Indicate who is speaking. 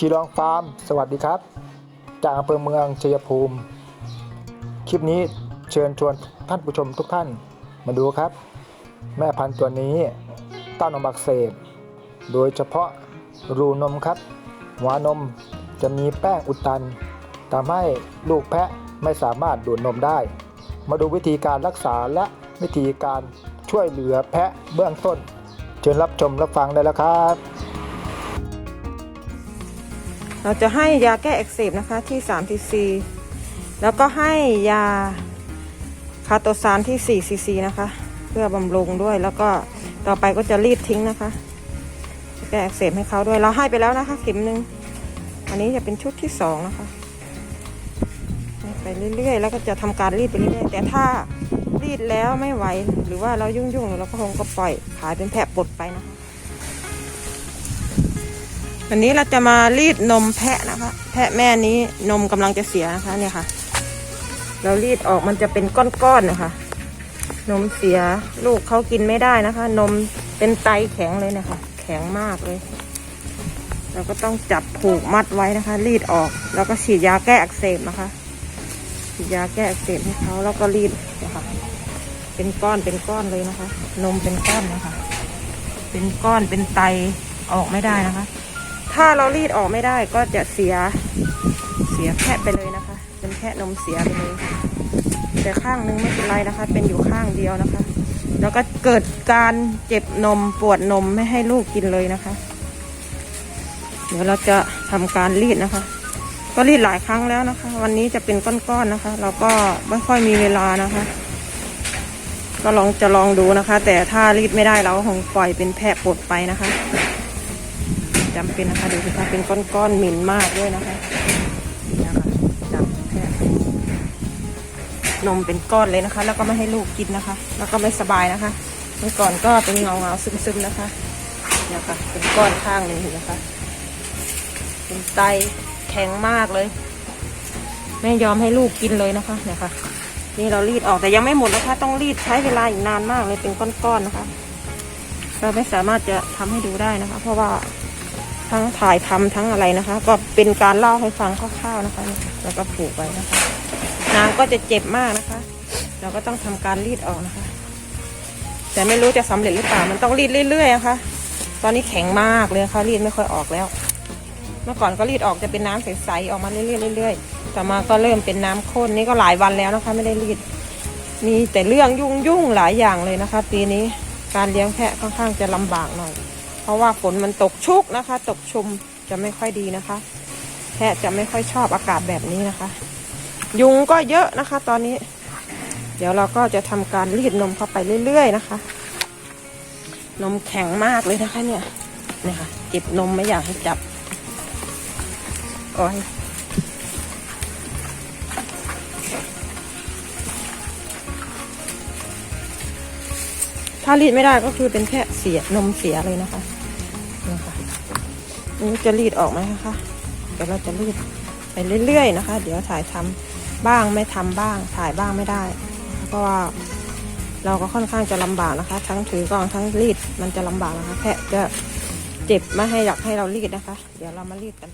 Speaker 1: ชีรองฟาร์ม สวัสดีครับ จากอำเภอเมืองชัยภูมิ คลิปนี้เชิญชวนท่านผู้ชมทุกท่านมาดูครับ แม่พันธุ์ตัวนี้เต้านมอักเสบโดยเฉพาะรูนมครับหัวนมจะมีแป้งอุดตันทำให้ลูกแพะไม่สามารถดูดนมได้ มาดูวิธีการรักษาและวิธีการช่วยเหลือแพะเบื้องต้น เชิญรับชมรับฟังได้แล้วครับ
Speaker 2: เราจะให้ยาแก้อักเสบนะคะที่3 cc แล้วก็ให้ยาคาโตซานที่4 cc นะคะ เพื่อบำรุงด้วยแล้วก็ต่อไปก็จะรีดทิ้งนะคะ แก้อักเสบให้เขาด้วยเราให้ไปแล้วนะคะ เข็มหนึ่งอันนี้จะเป็นชุดที่สองนะคะไปเรื่อยๆ แล้วก็จะทำการรีดไปเรื่อยๆแต่ถ้ารีดแล้วไม่ไหว หรือว่าเรายุ่งๆเราก็คงก็ปล่อยขายเป็นแผลปลดไปนะคะ วันนี้เราจะมารีดนมแพะนะคะ แพะแม่นี้นมกำลังจะเสียนะคะเนี่ยค่ะ เรารีดออกมันจะเป็นก้อนๆนะคะ นมเสียลูกเขากินไม่ได้นะคะ นมเป็นไตแข็งเลยนะคะ แข็งมากเลย เราก็ต้องจับผูกมัดไว้นะคะ รีดออก แล้วก็ฉีดยาแก้อักเสบนะคะ ฉีดยาแก้อักเสบให้เขาแล้วก็รีดนะคะ เป็นก้อนเป็นก้อนเลยนะคะ นมเป็นก้อนนะคะ เป็นก้อนเป็นไตออกไม่ได้นะคะ ถ้าเรารีดออกไม่ได้ก็จะเสียเสียแพะไปเลยนะคะ เป็นแพะนมเสียไปเลย แต่ข้างนึงไม่เป็นไรนะคะ เป็นอยู่ข้างเดียวนะคะ แล้วก็เกิดการเจ็บนมปวดนมไม่ให้ลูกกินเลยนะคะ เดี๋ยวเราจะทำการรีดนะคะ ก็รีดหลายครั้งแล้วนะคะ วันนี้จะเป็นก้อนๆนะคะ เราก็ไม่ค่อยมีเวลานะคะ ก็ลองจะลองดูนะคะ แต่ถ้ารีดไม่ได้เราก็คงปล่อยเป็นแพะปลดไปนะคะ จำเป็นนะคะดูสิคะเป็นก้อนๆหมิ่นมากด้วยนะคะนี่นะคะจับแพะนมเป็นก้อนเลยนะคะ แล้วก็ไม่ให้ลูกกินนะคะ แล้วก็ไม่สบายนะคะ เมื่อก่อนก็เป็นเงาเงาซึมๆนะคะเนี่ยค่ะเป็นก้อนข้างหนึ่งเห็นนะคะ เป็นไตแข็งมากเลย ไม่ยอมให้ลูกกินเลยนะคะเนี่ยค่ะนี่เรารีดออกแต่ยังไม่หมดนะคะ ต้องรีดใช้เวลาอีกนานมากเลยเป็นก้อนๆนะคะ เราไม่สามารถจะทำให้ดูได้นะคะ เพราะว่า ทั้งถ่ายทำทั้งอะไรนะคะ ก็เป็นการเล่าให้ฟังคร่าวๆนะคะ แล้วก็ผูกไว้นะคะนางก็จะเจ็บมากนะคะ เราก็ต้องทำการรีดออกนะคะ แต่ไม่รู้จะสำเร็จหรือเปล่ามันต้องรีดเรื่อยๆนะคะ ตอนนี้แข็งมากเลยค่ะรีดไม่ค่อยออกแล้ว เมื่อก่อนก็รีดออกจะเป็นน้ำใสๆออกมาเรื่อยๆเรื่อยๆต่มาก็เริ่มเป็นน้ำข้นนี่ก็หลายวันแล้วนะคะ ไม่ได้รีด มีแต่เรื่องยุ่งยุ่งๆหลายอย่างเลยนะคะ ปีนี้การเลี้ยงแพะค่อนข้างจะลำบากหน่อย เพราะว่าฝนมันตกชุกนะคะ ตกชุมจะไม่ค่อยดีนะคะ แพะจะไม่ค่อยชอบอากาศแบบนี้นะคะ ยุงก็เยอะนะคะ ตอนนี้ เดี๋ยวเราก็จะทำการรีดนมเข้าไปเรื่อยๆนะคะ นมแข็งมากเลยนะคะเนี่ยเนี่ยค่ะเจ็บนมไม่อยากให้จับโอ้ยถ้ารีดไม่ได้ก็คือเป็นแค่เสียนมเสียเลยนะคะ นี่จะรีดออกไหมคะ เดี๋ยวเราจะรีดไปเรื่อยๆนะคะ เดี๋ยวถ่ายทำบ้างไม่ทำบ้าง ถ่ายบ้างไม่ได้ เพราะว่าเราก็ค่อนข้างจะลำบากนะคะ ทั้งถือกล่องทั้งรีดมันจะลำบากนะคะ แพะจะเจ็บไม่ให้อยากให้เรารีดนะคะ เดี๋ยวเรามารีดกัน